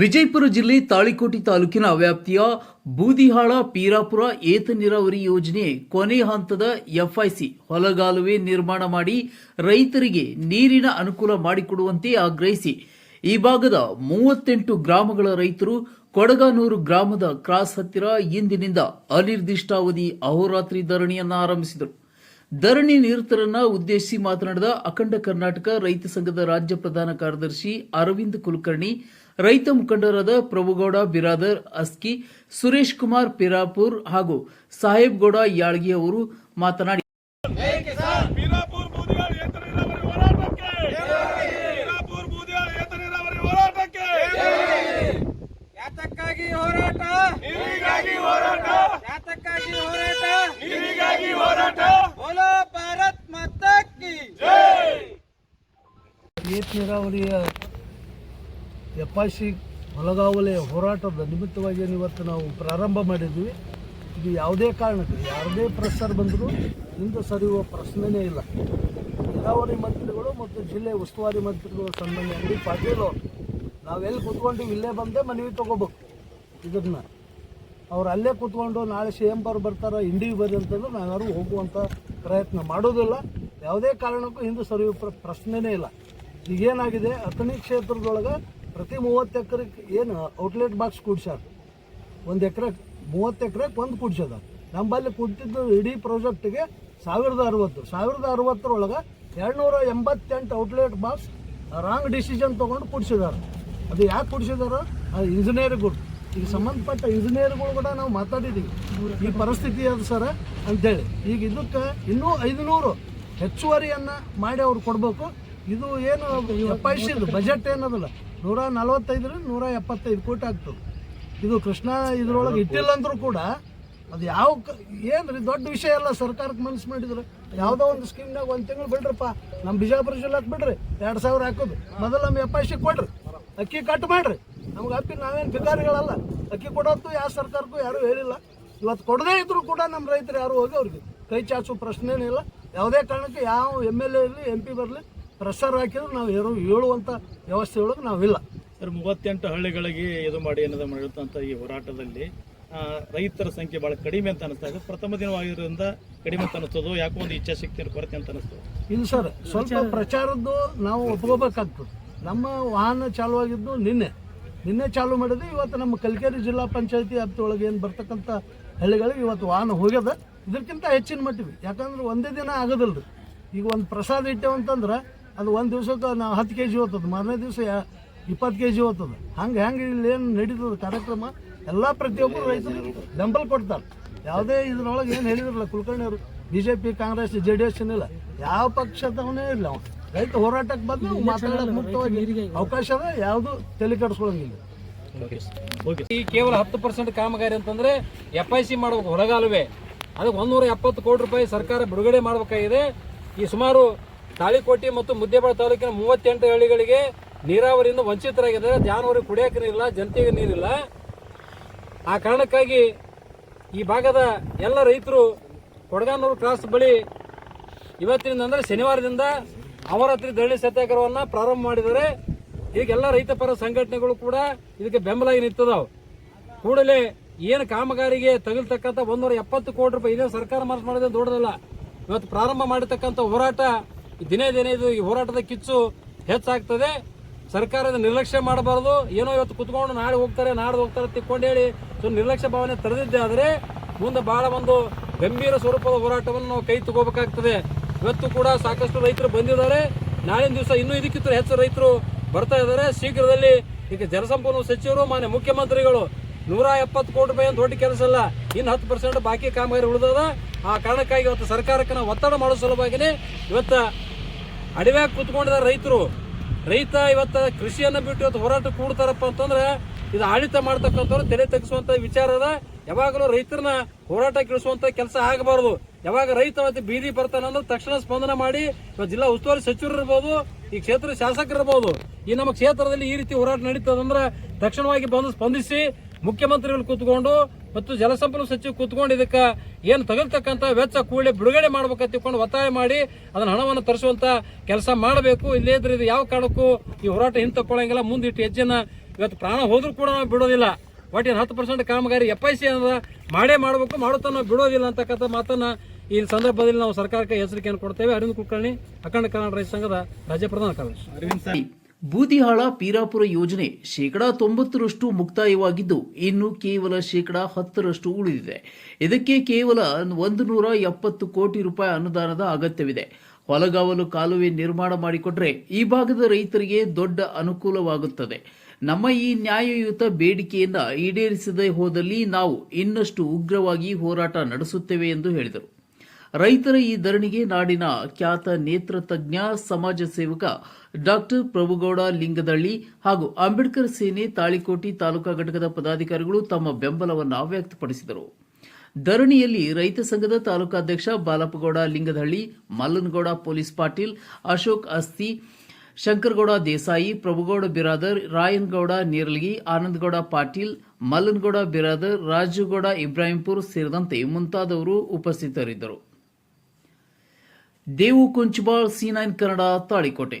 ವಿಜಯಪುರ ಜಿಲ್ಲೆ ತಾಳಿಕೋಟೆ ತಾಲೂಕಿನ ವ್ಯಾಪ್ತಿಯ ಬೂದಿಹಾಳ ಪೀರಾಪುರ ಏತ ನೀರಾವರಿ ಯೋಜನೆ ಕೊನೆ ಹಂತದ ಎಫ್ಐಸಿ ಹೊಲಗಾಲುವೆ ನಿರ್ಮಾಣ ಮಾಡಿ ರೈತರಿಗೆ ನೀರಿನ ಅನುಕೂಲ ಮಾಡಿಕೊಡುವಂತೆ ಆಗ್ರಹಿಸಿ. ಈ ಭಾಗದ ಮೂವತ್ತೆಂಟು ಗ್ರಾಮಗಳ ರೈತರು ಕೊಡಗಾನೂರು ಗ್ರಾಮದ ಕ್ರಾಸ್ ಹತ್ತಿರ ಇಂದಿನಿಂದ ಅನಿರ್ದಿಷ್ಟಾವಧಿ ಅಹೋರಾತ್ರಿ ಧರಣಿಯನ್ನ ಆರಂಭಿಸಿದರು. ಧರಣಿ ನಿರತರನ್ನ ಉದ್ದೇಶಿಸಿ ಮಾತನಾಡಿದ ಅಖಂಡ ಕರ್ನಾಟಕ ರೈತ ಸಂಘದ ರಾಜ್ಯ ಪ್ರಧಾನ ಕಾರ್ಯದರ್ಶಿ ಅರವಿಂದ್ ಕುಲಕರ್ಣಿ ರೈತ ಮುಖಂಡರಾದ ಪ್ರಭುಗೌಡ ಬಿರಾದರ್ ಅಸ್ಕಿ ಸುರೇಶ್ ಕುಮಾರ್ ಪಿರಾಪುರ್ ಹಾಗೂ ಸಾಹೇಬ್ಗೌಡ ಯಾಳ್ಗಿ ಅವರು ಮಾತನಾಡಿ ಬೀರಾಪುರ್ ಬೂದಿಯಾಳ ಏತ ನೀರಾವರಿ ಹೋರಾಟಕ್ಕೆ? ಬೀರಾಪುರ್ ಬೂದಿಯಾಳ ಏತ ನೀರಾವರಿ ಹೋರಾಟಕ್ಕೆ? ಯಾತಕ್ಕಾಗಿ ಹೋರಾಟ? ನೀರಿಗಾಗಿ ಹೋರಾಟ? ಯಾತಕ್ಕಾಗಿ ಹೋರಾಟ? ನೀರಿಗಾಗಿ ಹೋರಾಟ? ಬೋಲೋ ಭಾರತ್ ಮಾತಾ ಕಿ ಜೈ! ಏತ ನೀರಾವರಿಯ ಎಫ್ ಹೊಲಗಾವಲೆಯ ಹೊಲಗಾವಲೆ ಹೋರಾಟದ ನಿಮಿತ್ತವಾಗಿ ಇವತ್ತು ನಾವು ಪ್ರಾರಂಭ ಮಾಡಿದ್ವಿ. ಇದು ಯಾವುದೇ ಕಾರಣಕ್ಕೆ ಯಾವುದೇ ಪ್ರೆಸ್ಸರ್ ಬಂದರೂ ಹಿಂದೆ ಸರಿಯುವ ಪ್ರಶ್ನೆನೇ ಇಲ್ಲ. ನೀರಾವರಿ ಮಂತ್ರಿಗಳು ಮತ್ತು ಜಿಲ್ಲೆ ಉಸ್ತುವಾರಿ ಮಂತ್ರಿಗಳು ಸನ್ಮಾನ್ಯ ಅಂಗಡಿ ಪಾಟೀಲ್ ಅವರು, ನಾವೆಲ್ಲಿ ಕೂತ್ಕೊಂಡು ಇಲ್ಲೇ ಬಂದೇ ಮನವಿ ತೊಗೋಬೇಕು. ಇದನ್ನು ಅವ್ರು ಅಲ್ಲೇ ಕೂತ್ಕೊಂಡು ನಾಳೆ ಸಿ ಎಂ ಬರ್ ಬರ್ತಾರೆ, ಇಂಡಿಗೆ ಬರ್ರಿ ಅಂತಂದ್ರೆ ನಾವ್ಯಾರು ಹೋಗುವಂಥ ಪ್ರಯತ್ನ ಮಾಡೋದಿಲ್ಲ. ಯಾವುದೇ ಕಾರಣಕ್ಕೂ ಹಿಂದೆ ಸರಿಯುವ ಪ್ರಶ್ನೆಯೇ ಇಲ್ಲ. ಈಗೇನಾಗಿದೆ ಅಥಣಿ ಕ್ಷೇತ್ರದೊಳಗೆ ಪ್ರತಿ ಮೂವತ್ತು ಎಕರೆಗೆ ಏನು ಔಟ್ಲೆಟ್ ಬಾಕ್ಸ್ ಕೂಡ್ಸ್ಯಾರ. ಒಂದು ಎಕರೆ ಮೂವತ್ತು ಎಕರೆಗೆ ಒಂದು ಕೂಡ್ಸ್ಯದ. ನಮ್ಮಲ್ಲಿ ಕುಂತಿದ್ದು ಇಡೀ ಪ್ರಾಜೆಕ್ಟಿಗೆ ಸಾವಿರದ ಅರವತ್ತು. ಸಾವಿರದ ಅರವತ್ತರೊಳಗೆ ಎರಡುನೂರ ಎಂಬತ್ತೆಂಟು ಔಟ್ಲೆಟ್ ಬಾಕ್ಸ್ ರಾಂಗ್ ಡಿಸಿಷನ್ ತೊಗೊಂಡು ಕೂಡ್ಸಿದ್ದಾರೆ ಅದು ಯಾಕೆ ಕೂಡ್ಸಿದಾರ? ಅದು ಇಂಜಿನಿಯರ್ಗಳು. ಈಗ ಸಂಬಂಧಪಟ್ಟ ಇಂಜಿನಿಯರ್ಗಳು ಕೂಡ ನಾವು ಮಾತಾಡಿದ್ದೀವಿ ಈ ಪರಿಸ್ಥಿತಿ ಅದು ಸರ ಅಂತೇಳಿ. ಈಗ ಇದಕ್ಕೆ ಇನ್ನೂ ಐದುನೂರು ಹೆಚ್ಚುವರಿಯನ್ನು ಮಾಡಿ ಅವ್ರು ಕೊಡಬೇಕು. ಇದು ಏನು ಎಪ್ಪಾಯಿಸಿದ್ದು ಬಜೆಟ್ ಏನದಲ್ಲ? ನೂರ ನಲವತ್ತೈದರಿಂದ ನೂರ ಎಪ್ಪತ್ತೈದು ಕೋಟಿ ಆಗ್ತದೆ. ಇದು ಕೃಷ್ಣ ಇದ್ರೊಳಗೆ ಇಟ್ಟಿಲ್ಲ ಅಂದ್ರೂ ಕೂಡ ಅದು ಯಾವ ಕ- ಏನ್ರಿ ದೊಡ್ಡ ವಿಷಯ ಅಲ್ಲ ಸರ್ಕಾರಕ್ಕೆ ಮನಸ್ಸು ಮಾಡಿದ್ರು. ಯಾವುದೋ ಒಂದು ಸ್ಕೀಮ್ನಾಗ ಒಂದು ತಿಂಗಳು ಬಿಡ್ರಪ್ಪ ನಮ್ಮ ಬಿಜಾಪುರ ಜಿಲ್ಲೆ ಬಿಡ್ರಿ ಎರಡು ಸಾವಿರ ಹಾಕೋದು. ಮೊದಲು ನಮ್ಮ ಎಫ್ ಐ ಸಿ ಕೊಡ್ರಿ ಅಕ್ಕಿ ಕಟ್ ಮಾಡ್ರಿ. ನಮ್ಗೆ ಅಪ್ಪಿ ನಾವೇನು ಭಿಕಾರಿಗಳಲ್ಲ ಅಕ್ಕಿ ಕೊಡೋದು ಯಾವ ಸರ್ಕಾರಕ್ಕೂ ಯಾರೂ ಹೇಳಿಲ್ಲ. ಇವತ್ತು ಕೊಡದೇ ಇದ್ರು ಕೂಡ ನಮ್ಮ ರೈತರು ಯಾರು ಹೋಗಿ ಅವ್ರಿಗೆ ಕೈ ಚಾಚುವ ಪ್ರಶ್ನೆನೇ ಇಲ್ಲ. ಯಾವುದೇ ಕಾರಣಕ್ಕೆ ಯಾವ ಎಂ ಎಲ್ ಎ ಇರಲಿ ಎಂ ಪಿ ಬರಲಿ ಪ್ರೆಷರ್ ಹಾಕಿದ್ರು ನಾವು ಏನು ಹೇಳುವಂಥ ವ್ಯವಸ್ಥೆ ಒಳಗೆ ನಾವಿಲ್ಲ. ಸರ್ ಮೂವತ್ತೆಂಟು ಹಳ್ಳಿಗಳಿಗೆ ಇದು ಮಾಡಿ ಏನದ ಮಾಡಿರುತ್ತಂತ ಈ ಹೋರಾಟದಲ್ಲಿ ರೈತರ ಸಂಖ್ಯೆ ಬಹಳ ಕಡಿಮೆ ಅಂತ ಅನಿಸ್ತಾ ಇದೆ. ಪ್ರಥಮ ದಿನವಾಗಿರೋದ್ರಿಂದ ಕಡಿಮೆ ಅಂತ ಅನಿಸ್ತದೋ ಯಾಕೋ ಒಂದು ಇಚ್ಛಾಶಕ್ತಿ ಕೊರತೆ ಅಂತ ಅನಿಸ್ತದೆ? ಇಲ್ಲ ಸರ್ ಸ್ವಲ್ಪ ಪ್ರಚಾರದ್ದು ನಾವು ಒಪ್ಕೋಬೇಕಾಗ್ತದೆ. ನಮ್ಮ ವಾಹನ ಚಾಲುವಾಗಿದ್ದು ನಿನ್ನೆ. ನಿನ್ನೆ ಚಾಲು ಮಾಡಿದ್ರೆ ಇವತ್ತು ನಮ್ಮ ಕಲ್ಕೇರಿ ಜಿಲ್ಲಾ ಪಂಚಾಯತಿ ವ್ಯಾಪ್ತಿಯೊಳಗೆ ಏನು ಬರ್ತಕ್ಕಂಥ ಹಳ್ಳಿಗಳಿಗೆ ಇವತ್ತು ವಾಹನ ಹೋಗ್ಯದ. ಇದಕ್ಕಿಂತ ಹೆಚ್ಚಿನ ಮಟ್ಟಿಗೆ. ಯಾಕಂದ್ರೆ ಒಂದೇ ದಿನ ಆಗೋದಿಲ್ಲ ರೀ ಈಗ ಒಂದು ಪ್ರಸಾದ ಇಟ್ಟೇವು ಅಂತಂದ್ರೆ ಅದು ಒಂದು ದಿವ್ಸಕ್ಕೆ ನಾವು ಹತ್ತು ಕೆ ಜಿ ಹೋಗ್ತದೆ ಮಾರನೇ ದಿವಸ ಇಪ್ಪತ್ತು ಕೆ ಜಿ ಹೋಗ್ತದೆ ಹಂಗೆ ಹೆಂಗೆ ಇಲ್ಲಿ ಏನು ನಡೀತದೆ ಕಾರ್ಯಕ್ರಮ? ಎಲ್ಲ ಪ್ರತಿಯೊಬ್ಬರು ರೈತರು ಬೆಂಬಲ ಕೊಡ್ತಾರೆ. ಯಾವುದೇ ಇದ್ರೊಳಗೆ ಏನು ಹೇಳಿದ್ರಲ್ಲ ಕುಲಕರ್ಣಿ ಅವರು B J P Congress, J D S ಏನಿಲ್ಲ, ಯಾವ ಪಕ್ಷದವನೇ ಇಲ್ಲ ಅವನು. ರೈತ ಹೋರಾಟಕ್ಕೆ ಬಂದು ಮಾತಾಡೋಕೆ ಮುಕ್ತವಾಗಿ ಅವಕಾಶ ಅದ, ಯಾವುದು ತಲೆ ಕೆಡಿಸ್ಕೊಳಂಗಿಲ್ಲ. ಈ ಕೇವಲ ಹತ್ತು ಪರ್ಸೆಂಟ್ ಕಾಮಗಾರಿ ಅಂತಂದ್ರೆ ಎಫ್ ಐ ಸಿ ಮಾಡಬೇಕು ಹೊರಗಾಲುವೆ. ಅದಕ್ಕೆ ಒಂದೂರ ಎಪ್ಪತ್ತು ಕೋಟಿ ರೂಪಾಯಿ ಸರ್ಕಾರ ಬಿಡುಗಡೆ ಮಾಡಬೇಕಾಗಿದೆ. ಈ ಸುಮಾರು ತಾಳಿಕೋಟೆ ಮತ್ತು ಮುದ್ದೇಬಾಳ ತಾಲೂಕಿನ ಮೂವತ್ತೆಂಟು ಹಳ್ಳಿಗಳಿಗೆ ನೀರಾವರಿಯಿಂದ ವಂಚಿತರಾಗಿದ್ದಾರೆ. ಜಾನುವಾರು ಕುಡಿಯೋಕೆ ನೀರಿಲ್ಲ, ಜನತೆಗೆ ನೀರಿಲ್ಲ. ಆ ಕಾರಣಕ್ಕಾಗಿ ಈ ಭಾಗದ ಎಲ್ಲ ರೈತರು ಕೊಡಗಾನೂರು ಕ್ರಾಸ್ ಬಳಿ ಇವತ್ತಿನಿಂದ ಅಂದ್ರೆ ಶನಿವಾರದಿಂದ ಅವರಾತ್ರಿ ದಳ್ಳಿ ಸತ್ಯಾಗ್ರಹವನ್ನ ಪ್ರಾರಂಭ ಮಾಡಿದರೆ ಈಗೆಲ್ಲ ರೈತ ಪರ ಸಂಘಟನೆಗಳು ಕೂಡ ಇದಕ್ಕೆ ಬೆಂಬಲ ನಿಂತದಾವ್. ಕೂಡಲೇ ಏನು ಕಾಮಗಾರಿಗೆ ತಗಲ್ತಕ್ಕಂಥ ಒಂದೂರ ಎಪ್ಪತ್ತು ಕೋಟಿ ರೂಪಾಯಿ ಇದೇ. ಸರ್ಕಾರ ಮಾಡಿದ್ರೆ ದೊಡ್ಡದಲ್ಲ. ಇವತ್ತು ಪ್ರಾರಂಭ ಮಾಡಿರ್ತಕ್ಕಂಥ ಹೋರಾಟ ದಿನೇ ದಿನೇ ಇದು ಹೋರಾಟದ ಕಿಚ್ಚು ಹೆಚ್ಚಾಗ್ತದೆ. ಸರ್ಕಾರದ ನಿರ್ಲಕ್ಷ್ಯ ಮಾಡಬಾರದು. ಏನೋ ಇವತ್ತು ಕುತ್ಕೊಂಡು ನಾಳೆ ಹೋಗ್ತಾರೆ, ನಾಡ್ದು ಹೋಗ್ತಾರೆ ತಿಕ್ಕೊಂಡು ಹೇಳಿ ಸೊ ನಿರ್ಲಕ್ಷ್ಯ ಭಾವನೆ ತಡೆದಿದ್ದೆ ಆದರೆ ಮುಂದೆ ಬಹಳ ಒಂದು ಗಂಭೀರ ಸ್ವರೂಪದ ಹೋರಾಟವನ್ನು ನಾವು ಕೈ ತಗೋಬೇಕಾಗ್ತದೆ. ಇವತ್ತು ಕೂಡ ಸಾಕಷ್ಟು ರೈತರು ಬಂದಿದ್ದಾರೆ. ನಾಳಿನ ದಿವಸ ಇನ್ನೂ ಇದಕ್ಕಿಂತ ಹೆಚ್ಚು ರೈತರು ಬರ್ತಾ ಇದ್ದಾರೆ. ಶೀಘ್ರದಲ್ಲಿ ಈಗ ಜಲಸಂಪನ್ಮೂಲ ಸಚಿವರು, ಮಾನ್ಯ ಮುಖ್ಯಮಂತ್ರಿಗಳು ನೂರ ಎಪ್ಪತ್ತು ಕೋಟಿ ರೂಪಾಯಿ ದೊಡ್ಡ ಕೆಲಸ ಅಲ್ಲ, ಇನ್ನು ಹತ್ತು ಪರ್ಸೆಂಟ್ ಬಾಕಿ ಕಾಮಗಾರಿ ಉಳಿದದ. ಆ ಕಾರಣಕ್ಕಾಗಿ ಇವತ್ತು ಸರ್ಕಾರಕ್ಕೆ ನಾವು ಒತ್ತಡ ಮಾಡೋ ಸಲುವಾಗಿನೇ ಇವತ್ತು ಅಡವ್ಯಾಗ ಕೂತ್ಕೊಂಡಿದ್ದಾರೆ ರೈತರು. ರೈತ ಇವತ್ತು ಕೃಷಿಯನ್ನ ಬಿಟ್ಟು ಇವತ್ತು ಹೋರಾಟ ಕೂಡ್ತಾರಪ್ಪ ಅಂತಂದ್ರೆ ಇದು ಆಡಳಿತ ಮಾಡ್ತಕ್ಕಂಥವ್ರು ತಲೆ ವಿಚಾರ ಅದ. ಯಾವಾಗಲೂ ರೈತರನ್ನ ಹೋರಾಟ ಕೇಳಿಸುವಂತ ಕೆಲಸ ಆಗಬಾರದು. ಯಾವಾಗ ರೈತ ಮತ್ತೆ ಬೀದಿ ಬರ್ತಾನಂದ್ರೆ ತಕ್ಷಣ ಸ್ಪಂದನ ಮಾಡಿ ಜಿಲ್ಲಾ ಉಸ್ತುವಾರಿ ಸಚಿವರು ಇರ್ಬೋದು, ಈ ಕ್ಷೇತ್ರದ ಶಾಸಕರು ಇರ್ಬೋದು, ಈ ನಮ್ಮ ಕ್ಷೇತ್ರದಲ್ಲಿ ಈ ರೀತಿ ಹೋರಾಟ ನಡೀತದಂದ್ರೆ ತಕ್ಷಣವಾಗಿ ಬಂದು ಸ್ಪಂದಿಸಿ ಮುಖ್ಯಮಂತ್ರಿಗಳು ಕೂತ್ಕೊಂಡು ಮತ್ತು ಜಲಸಂಪನ್ಮೂಲ ಸಚಿವ ಕೂತ್ಕೊಂಡು ಇದಕ್ಕೆ ಏನು ತಗಲ್ತಕ್ಕಂಥ ವೆಚ್ಚ ಕೂಡಲೇ ಬಿಡುಗಡೆ ಮಾಡ್ಬೇಕಂತ ತಿಳ್ಕೊಂಡು ಒತ್ತಾಯ ಮಾಡಿ ಅದನ್ನು ಹಣವನ್ನು ತರಿಸುವಂತ ಕೆಲಸ ಮಾಡಬೇಕು. ಇಲ್ಲೇ ಇದ್ರೆ ಇದು ಯಾವ ಕಾರಣಕ್ಕೂ ಈ ಹೋರಾಟ ಹಿಂತಕ್ಕೊಳ್ಳಂಗಿಲ್ಲ ಮುಂದಿಟ್ಟು ಹೆಜ್ಜೆನ ಇವತ್ತು ಪ್ರಾಣ ಹೋದ್ರೂ ಕೂಡ ನಾವು ಬಿಡೋದಿಲ್ಲ. ಒಟ್ಟಿನ ಹತ್ತು ಪರ್ಸೆಂಟ್ ಕಾಮಗಾರಿ ಎಫ್ ಐ ಸಿ ಅಂದ್ರೆ ಮಾಡೇ ಮಾಡಬೇಕು. ಮಾಡುತ್ತಾ ನಾವು ಬಿಡೋದಿಲ್ಲ ಅಂತಕ್ಕಂಥ ಮಾತನ್ನ ಈ ಸಂದರ್ಭದಲ್ಲಿ ನಾವು ಸರ್ಕಾರಕ್ಕೆ ಎಚ್ಚರಿಕೆಯನ್ನು ಕೊಡ್ತೇವೆ. ಅರವಿಂದ್ ಕುಲಕರ್ಣಿ, ಅಖಂಡ ಕನ್ನಡ ರೈತ ಸಂಘದ ರಾಜ್ಯ ಪ್ರಧಾನ ಕಾರ್ಯದರ್ಶಿ. ಅರವಿಂದ್ ಬೂದಿಹಾಳ ಪೀರಾಪುರ ಯೋಜನೆ ಶೇಕಡಾ ತೊಂಬತ್ತರಷ್ಟು ಮುಕ್ತಾಯವಾಗಿದ್ದು, ಇನ್ನು ಕೇವಲ ಶೇಕಡಾ ಹತ್ತರಷ್ಟು ಉಳಿದಿದೆ. ಇದಕ್ಕೆ ಕೇವಲ ಒಂದು ನೂರ ಎಪ್ಪತ್ತು ಕೋಟಿ ರೂಪಾಯಿ ಅನುದಾನದ ಅಗತ್ಯವಿದೆ. ಹೊಲಗಾವಲು ಕಾಲುವೆ ನಿರ್ಮಾಣ ಮಾಡಿಕೊಟ್ರೆ ಈ ಭಾಗದ ರೈತರಿಗೆ ದೊಡ್ಡ ಅನುಕೂಲವಾಗುತ್ತದೆ. ನಮ್ಮ ಈ ನ್ಯಾಯಯುತ ಬೇಡಿಕೆಯನ್ನು ಈಡೇರಿಸದೇ ಹೋದಲ್ಲಿ ನಾವು ಇನ್ನಷ್ಟು ಉಗ್ರವಾಗಿ ಹೋರಾಟ ನಡೆಸುತ್ತೇವೆ ಎಂದು ಹೇಳಿದರು. ರೈತರ ಈ ಧರಣಿಗೆ ನಾಡಿನ ಖ್ಯಾತ ನೇತ್ರ ತಜ್ಞ, ಸಮಾಜ ಸೇವಕ ಡಾಕ್ಟರ್ ಪ್ರಭುಗೌಡ ಲಿಂಗದಳ್ಳಿ ಹಾಗೂ ಅಂಬೇಡ್ಕರ್ ಸೇನೆ ತಾಳಿಕೋಟಿ ತಾಲೂಕಾ ಘಟಕದ ಪದಾಧಿಕಾರಿಗಳು ತಮ್ಮ ಬೆಂಬಲವನ್ನು ವ್ಯಕ್ತಪಡಿಸಿದರು. ಧರಣಿಯಲ್ಲಿ ರೈತ ಸಂಘದ ತಾಲೂಕಾಧ್ಯಕ್ಷ ಬಾಲಪ್ಪಗೌಡ ಲಿಂಗದಹಳ್ಳಿ ಮಲ್ಲನಗೌಡ ಪೊಲೀಸ್ ಪಾಟೀಲ್, ಅಶೋಕ್ ಅಸ್ತಿ ಶಂಕರಗೌಡ ದೇಸಾಯಿ, ಪ್ರಭುಗೌಡ ಬಿರಾದರ್, ರಾಯನ್ಗೌಡ ನೀರಲಗಿ, ಆನಂದಗೌಡ ಪಾಟೀಲ್, ಮಲ್ಲನಗೌಡ ಬಿರಾದರ್, ರಾಜುಗೌಡ ಇಬ್ರಾಹಿಂಪುರ್ ಸೇರಿದಂತೆ ಮುಂತಾದವರು ಉಪಸ್ಥಿತರಿದ್ದರು. Devu Kunchabal C nine Kannada Talikote